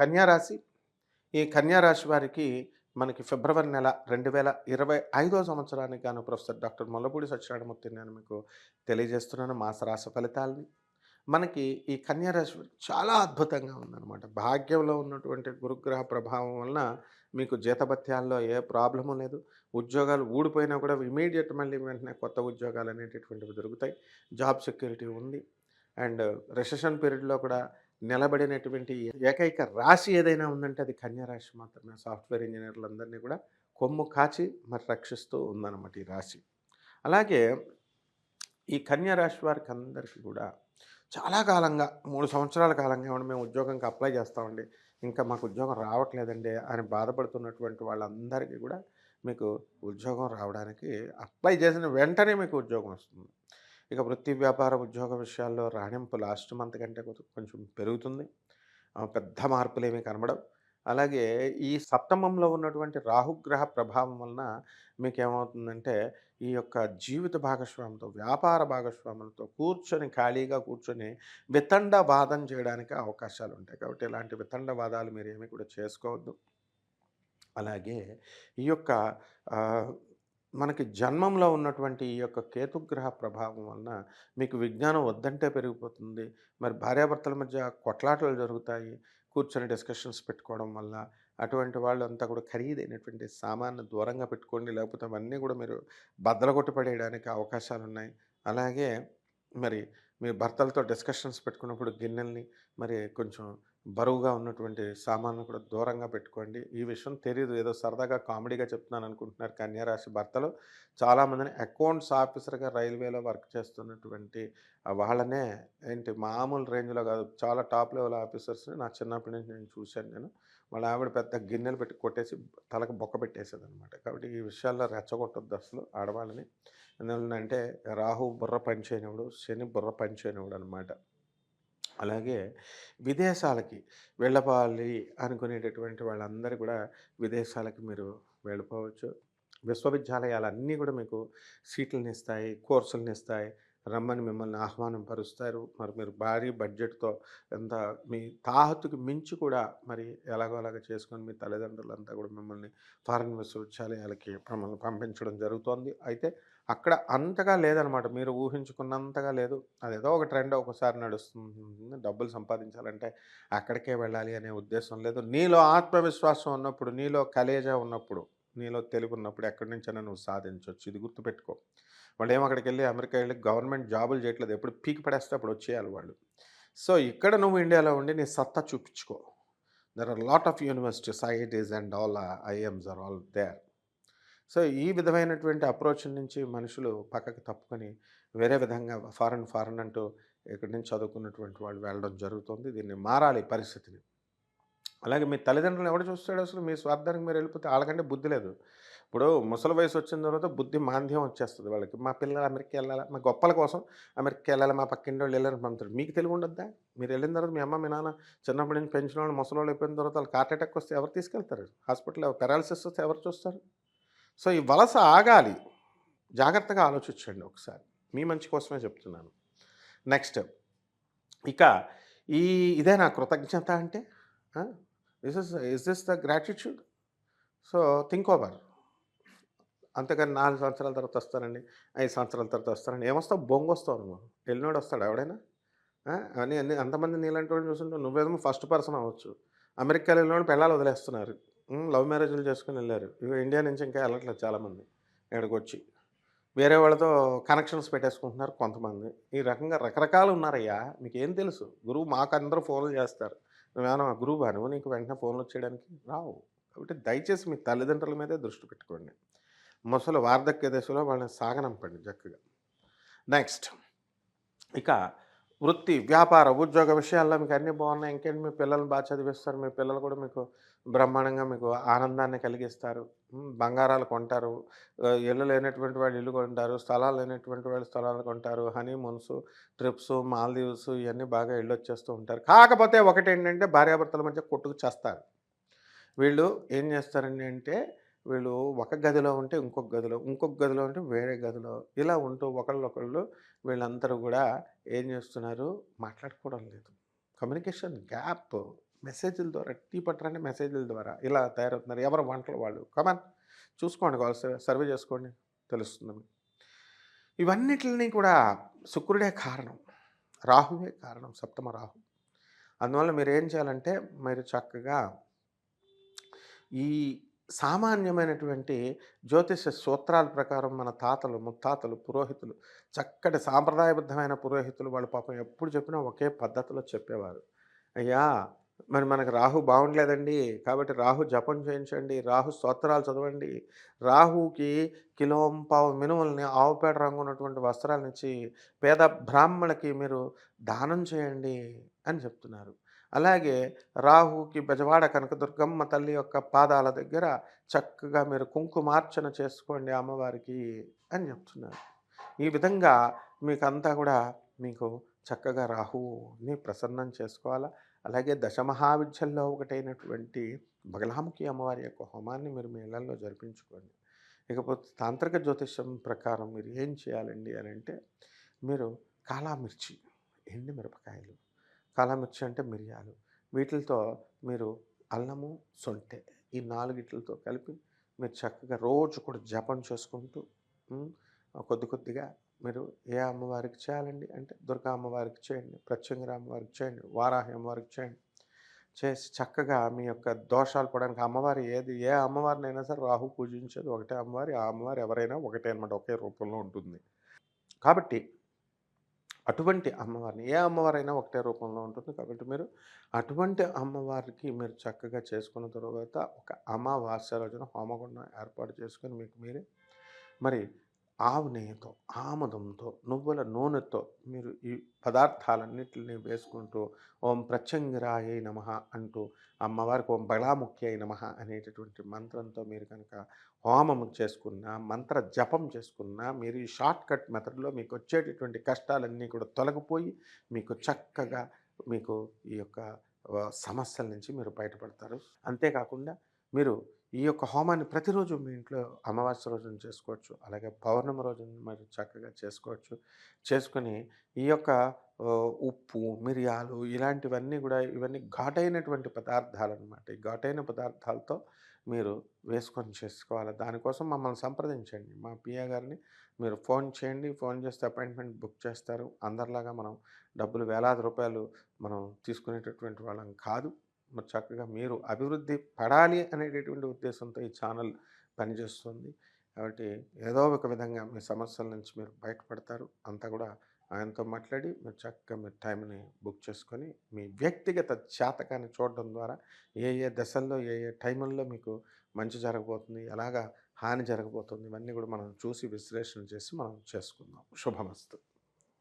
కన్యారాశి. ఈ కన్యారాశి వారికి మనకి ఫిబ్రవరి నెల రెండు వేల ఇరవై ఐదో సంవత్సరానికి గాను ప్రొఫెసర్ డాక్టర్ మొల్లపూడి సత్యనారాయణమూర్తి నేను మీకు తెలియజేస్తున్నాను మాస రాశి ఫలితాలని. మనకి ఈ కన్యారాశి చాలా అద్భుతంగా ఉందన్నమాట. భాగ్యంలో ఉన్నటువంటి గురుగ్రహ ప్రభావం వలన మీకు జీతభత్యాల్లో ఏ ప్రాబ్లము లేదు. ఉద్యోగాలు ఊడిపోయినా కూడా ఇమీడియట్ మళ్ళీ వెంటనే కొత్త ఉద్యోగాలు అనేటటువంటివి దొరుకుతాయి. జాబ్ సెక్యూరిటీ ఉంది. అండ్ రిసెషన్ పీరియడ్లో కూడా నిలబడినటువంటి ఏకైక రాశి ఏదైనా ఉందంటే అది కన్యా రాశి మాత్రమే. సాఫ్ట్వేర్ ఇంజనీర్లందరినీ కూడా కొమ్ము కాచి మరి రక్షిస్తూ ఉందన్నమాట ఈ రాశి. అలాగే ఈ కన్యా రాశి వారికి అందరికీ కూడా చాలా కాలంగా మూడు సంవత్సరాల కాలంగా ఏమన్నా మేము ఉద్యోగంకి అప్లై చేస్తామండి. ఇంకా మాకు ఉద్యోగం రావట్లేదండి అని బాధపడుతున్నటువంటి వాళ్ళందరికీ కూడా మీకు ఉద్యోగం రావడానికి అప్లై చేసిన వెంటనే మీకు ఉద్యోగం వస్తుంది. ఇక వృత్తి వ్యాపార ఉద్యోగ విషయాల్లో రాణింపు లాస్ట్ మంత్ కంటే కొంచెం పెరుగుతుంది. పెద్ద మార్పులు ఏమీ కనబడవు. అలాగే ఈ సప్తమంలో ఉన్నటువంటి రాహుగ్రహ ప్రభావం వలన మీకు ఏమవుతుందంటే ఈ యొక్క జీవిత భాగస్వామితో వ్యాపార భాగస్వాములతో కూర్చొని ఖాళీగా కూర్చొని వితండ వాదం చేయడానికి అవకాశాలు ఉంటాయి. కాబట్టి ఇలాంటి వితండ వాదాలు మీరు ఏమీ కూడా చేసుకోవద్దు. అలాగే ఈ యొక్క మనకి జన్మంలో ఉన్నటువంటి ఈ యొక్క కేతుగ్రహ ప్రభావం వలన మీకు విజ్ఞానం వద్దంటే పెరిగిపోతుంది. మరి భార్యాభర్తల మధ్య కొట్లాటలు జరుగుతాయి. కూర్చొని డిస్కషన్స్ పెట్టుకోవడం వల్ల అటువంటి వాళ్ళు అంతా కూడా ఖరీదైనటువంటి సామాన్ని దూరంగా పెట్టుకోండి. లేకపోతే అవన్నీ కూడా మీరు బద్దలగొట్టు పడేయడానికి అవకాశాలు ఉన్నాయి అలాగే మరి మీ భర్తలతో డిస్కషన్స్ పెట్టుకున్నప్పుడు గిన్నెల్ని మరి కొంచెం బరువుగా ఉన్నటువంటి సామాన్లు కూడా దూరంగా పెట్టుకోండి. ఈ విషయం తెలియదు ఏదో సరదాగా కామెడీగా చెప్తున్నాను అనుకుంటున్నారు కన్యారాశి భర్తలు. చాలామందిని అకౌంట్స్ ఆఫీసర్గా రైల్వేలో వర్క్ చేస్తున్నటువంటి వాళ్ళనే ఏంటి మామూలు రేంజ్లో కాదు చాలా టాప్ లెవెల్ ఆఫీసర్స్ని నా చిన్నప్పటి నుంచి నేను చూశాను నేను. వాళ్ళ ఆవిడ పెద్ద గిన్నెలు పెట్టి కొట్టేసి తలకు బొక్క పెట్టేసేది అనమాట కాబట్టి ఈ విషయాల్లో రెచ్చగొట్టొద్దు అసలు ఆడవాళ్ళని. ఎందుకంటే రాహు బుర్ర పనిచేయనివాడు శని బుర్ర పనిచేయనివాడు అనమాట అలాగే విదేశాలకి వెళ్ళపాలి అనుకునేటటువంటి వాళ్ళందరూ కూడా విదేశాలకి మీరు వెళ్ళిపోవచ్చు. విశ్వవిద్యాలయాలన్నీ కూడా మీకు సీట్లను ఇస్తాయి కోర్సులను ఇస్తాయి రమ్మని మిమ్మల్ని ఆహ్వానం పరుస్తారు. మరి మీరు భారీ బడ్జెట్తో ఎంత మీ తాహతుకి మించి కూడా మరి ఎలాగో అలాగ చేసుకొని మీ తల్లిదండ్రులంతా కూడా మిమ్మల్ని ఫారెన్ విశ్వవిద్యాలయాలకి మిమ్మల్ని పంపించడం జరుగుతోంది. అయితే అక్కడ అంతగా లేదనమాట. మీరు ఊహించుకున్నంతగా లేదు. అదేదో ఒక ట్రెండ్ ఒకసారి నడుస్తుంది. డబ్బులు సంపాదించాలంటే అక్కడికే వెళ్ళాలి అనే ఉద్దేశం లేదు. నీలో ఆత్మవిశ్వాసం ఉన్నప్పుడు నీలో కలేజా ఉన్నప్పుడు నీలో తెలివి ఉన్నప్పుడు ఎక్కడి నుంచైనా నువ్వు సాధించవచ్చు ఇది గుర్తుపెట్టుకో. వాళ్ళు ఏం అక్కడికి వెళ్ళి అమెరికా వెళ్ళి గవర్నమెంట్ జాబులు చేయట్లేదు. ఎప్పుడు పీకి పడేస్తే అప్పుడు వచ్చేయాలి వాళ్ళు. సో ఇక్కడ నువ్వు ఇండియాలో ఉండి నీ సత్తా చూపించుకో. There are lot of universities IITs and all IIMs are all there so ఈ విధమైనటువంటి అప్రోచ్ నుంచి మనుషులు పక్కకి తప్పుకొని వేరే విధంగా ఫారెన్ ఫారెన్ అంటూ ఇక్కడి నుంచి చదువుకున్నటువంటి వాళ్ళు వెళ్ళడం జరుగుతుంది. దీన్ని మారాలి పరిస్థితిని. అలాగే మీ తల్లిదండ్రులు ఎవడు చూస్తాడు అసలు? మీ స్వార్థానికి మీరు వెళ్ళిపోతే వాళ్ళకంటే బుద్ధి లేదు. ఇప్పుడు ముసలి వయసు వచ్చిన తర్వాత బుద్ధి మాంద్యం వచ్చేస్తుంది వాళ్ళకి. మా పిల్లలు అమెరికా వెళ్ళాలి? మా గొప్పల కోసం అమెరికా వెళ్ళాలి? మా పక్కింటి వాళ్ళు వెళ్ళాలని పంపుతారు మీకు తెలివి ఉండద్దా? మీరు వెళ్ళిన తర్వాత మీ అమ్మ మీ నాన్న చిన్నప్పటి నుంచి పెంచిన వాళ్ళు ముసలి వాళ్ళు అయిపోయిన తర్వాత వాళ్ళు హార్ట్ అటాక్ వస్తే ఎవరు తీసుకెళ్తారు? హాస్పిటల్లో పెరాలసిస్ వస్తే ఎవరు చూస్తారు? సో ఈ వలస ఆగాలి. జాగ్రత్తగా ఆలోచించండి ఒకసారి. మీ మంచి కోసమే చెప్తున్నాను. నెక్స్ట్ ఇక ఈ ఇదే నా కృతజ్ఞత అంటే is is is this the gratitude so think over అంతేకాని నాలుగు సంవత్సరాల తర్వాత వస్తానండి ఐదు సంవత్సరాల తర్వాత వస్తానండి. ఏమొస్తావు? బొంగు వస్తావు నువ్వు. వెళ్ళినోడు వస్తాడు ఎవడైనా? అని అన్ని అంతమంది నీలాంటి వాడిని చూస్తుంటే నువ్వేమో ఫస్ట్ పర్సన్ అవ్వచ్చు. అమెరికాలో వెళ్ళినోడు పెళ్ళాలు వదిలేస్తున్నారు. లవ్ మ్యారేజ్లు చేసుకుని వెళ్ళారు. ఇండియా నుంచి ఇంకా వెళ్ళట్లేదు చాలామంది ఇక్కడికి వచ్చి వేరే వాళ్ళతో కనెక్షన్స్ పెట్టేసుకుంటున్నారు కొంతమంది. ఈ రకంగా రకరకాలు ఉన్నారయ్యా. మీకు ఏం తెలుసు? గురువు మాకు అందరూ ఫోన్లు చేస్తారు. నువ్వేమన్నా గురువు నువ్వు నీకు వెంటనే ఫోన్లు వచ్చేయడానికి రావు. కాబట్టి దయచేసి మీ తల్లిదండ్రుల మీదే దృష్టి పెట్టుకోండి. ముసలి వార్ధక్య దశలో వాళ్ళని సాగనంపండి చక్కగా. నెక్స్ట్. ఇక వృత్తి వ్యాపార ఉద్యోగ విషయాల్లో మీకు అన్నీ బాగున్నాయి. ఇంకేంటి? మీ పిల్లల్ని బాగా చదివిస్తారు. మీ పిల్లలు కూడా మీకు బ్రహ్మాండంగా మీకు ఆనందాన్ని కలిగిస్తారు. బంగారాలు కొంటారు. ఇల్లు లేనటువంటి వాళ్ళు ఇల్లు కొంటారు. స్థలాలు లేనటువంటి వాళ్ళు స్థలాలు కొంటారు. హనీమూన్స్ ట్రిప్స్ మాల్దీవ్స్ ఇవన్నీ బాగా ఇల్లు వచ్చేస్తూ ఉంటారు. కాకపోతే ఒకటి ఏంటంటే భార్యాభర్తల మధ్య కొట్టుకు చేస్తారు. వీళ్ళు ఏం చేస్తారండి అంటే వీళ్ళు ఒక గదిలో ఉంటే ఇంకొక గదిలో ఇంకొక గదిలో ఉంటే వేరే గదిలో ఇలా ఉంటూ ఒకళ్ళొకళ్ళు వీళ్ళందరూ కూడా ఏం చేస్తున్నారు మాట్లాడుకోవడం లేదు కమ్యూనికేషన్ గ్యాప్ మెసేజ్‌ల ద్వారా టీ పట్టరంటే మెసేజ్‌ల ద్వారా ఇలా తయారవుతున్నారు. ఎవరు వంటలు వాళ్ళు. కమాన్ చూసుకోండి కావాలి సర్వే చేసుకోండి తెలుస్తుంది ఇవన్నిటిని కూడా శుక్రుడే కారణం. రాహువే కారణం సప్తమ రాహు. అందువల్ల మీరు ఏం చేయాలంటే మీరు చక్కగా ఈ సామాన్యమైనటువంటి జ్యోతిష సూత్రాల ప్రకారం మన తాతలు, ముత్తాతలు, పురోహితులు చక్కటి సాంప్రదాయబద్ధమైన పురోహితులు వాళ్ళు పాపం ఎప్పుడు చెప్పినా ఒకే పద్ధతిలో చెప్పేవారు. అయ్యా! మరి మనకు రాహు బాగుండలేదండి. కాబట్టి రాహు జపం చేయించండి. రాహు స్తోత్రాలు చదవండి. రాహుకి కిలోం పావు మినుములని ఆవుపేట రంగు ఉన్నటువంటి వస్త్రాలనిచ్చి పేద బ్రాహ్మణకి మీరు దానం చేయండి అని చెప్తున్నారు. అలాగే రాహుకి బెజవాడ కనకదుర్గమ్మ తల్లి యొక్క పాదాల దగ్గర చక్కగా మీరు కుంకుమార్చన చేసుకోండి అమ్మవారికి అని చెప్తున్నారు. ఈ విధంగా మీకంతా కూడా మీకు చక్కగా రాహువుని ప్రసన్నం చేసుకోవాలా. అలాగే దశమహావిద్యల్లో ఒకటైనటువంటి బగలాముఖి అమ్మవారి యొక్క హోమాన్ని మీరు మీ ఇళ్ళలో జరిపించుకోండి. ఇకపోతే తాంత్రిక జ్యోతిష్యం ప్రకారం మీరు ఏం చేయాలండి అని అంటే మీరు కాలామిర్చి, ఎండు మిరపకాయలు, కాలామిర్చి అంటే మిరియాలు వీటిలతో మీరు అల్లము, సొంటె ఈ నాలుగిట్లతో కలిపి మీరు చక్కగా రోజు కూడా జపం చేసుకుంటూ కొద్ది కొద్దిగా మీరు ఏ అమ్మవారికి చేయాలండి అంటే దుర్గా అమ్మవారికి చేయండి, ప్రత్యంగర అమ్మవారికి చేయండి, వారాహి అమ్మవారికి చేయండి. చేసి చక్కగా మీ యొక్క దోషాలు పడడానికి అమ్మవారి ఏది ఏ అమ్మవారినైనా సరే రాహు పూజించేది ఒకటే అమ్మవారి. ఆ అమ్మవారు ఎవరైనా ఒకటే అనమాట. ఒకే రూపంలో ఉంటుంది. కాబట్టి అటువంటి అమ్మవారిని ఏ అమ్మవారైనా ఒకటే రూపంలో ఉంటుంది. కాబట్టి మీరు అటువంటి అమ్మవారికి మీరు చక్కగా చేసుకున్న తర్వాత ఒక అమావాస్య రోజున హోమగుండం ఏర్పాటు చేసుకొని మీకు మీరే మరి ఆవు నెయ్యితో, ఆముదంతో, నువ్వుల నూనెతో మీరు ఈ పదార్థాలన్నిటిని వేసుకుంటూ ఓం ప్రత్యంగిరాయ నమః అంటూ అమ్మవారికి ఓం బలాముఖ్యై నమ అనేటటువంటి మంత్రంతో మీరు కనుక హోమం చేసుకున్నా, మంత్ర జపం చేసుకున్నా మీరు ఈ షార్ట్ కట్ మెథడ్‌లో మీకు వచ్చేటటువంటి కష్టాలన్నీ కూడా తొలగిపోయి మీకు చక్కగా మీకు ఈ యొక్క సమస్యల నుంచి మీరు బయటపడతారు. అంతేకాకుండా మీరు ఈ యొక్క హోమాన్ని ప్రతిరోజు మీ ఇంట్లో అమావాస్య రోజున చేసుకోవచ్చు. అలాగే పౌర్ణమి రోజున మరి చక్కగా చేసుకోవచ్చు. చేసుకొని ఈ యొక్క ఉప్పు, మిరియాలు ఇలాంటివన్నీ కూడా ఇవన్నీ ఘాటైనటువంటి పదార్థాలనమాట. ఈ ఘాటైన పదార్థాలతో మీరు వేసుకొని చేసుకోవాలి. దానికోసం మమ్మల్ని సంప్రదించండి. మా పిఏ గారిని మీరు ఫోన్ చేయండి. ఫోన్ చేస్తే అపాయింట్మెంట్ బుక్ చేస్తారు. అందరిలాగా మనం డబ్బులు వేలాది రూపాయలు మనం తీసుకునేటటువంటి వాళ్ళం కాదు. మరి చక్కగా మీరు అభివృద్ధి పడాలి అనేటటువంటి ఉద్దేశంతో ఈ ఛానల్ పనిచేస్తుంది. కాబట్టి ఏదో ఒక విధంగా మీ సమస్యల నుంచి మీరు బయటపడతారు. అంతా కూడా ఆయనతో మాట్లాడి మీరు చక్కగా మీరు టైంని బుక్ చేసుకొని మీ వ్యక్తిగత జాతకాన్ని చూడడం ద్వారా ఏ ఏ దశల్లో, ఏ ఏ టైముల్లో మీకు మంచి జరగబోతుంది, ఎలాగా హాని జరగబోతుంది ఇవన్నీ కూడా మనం చూసి విశ్లేషణ చేసి మనం చేసుకుందాం. శుభమస్తు.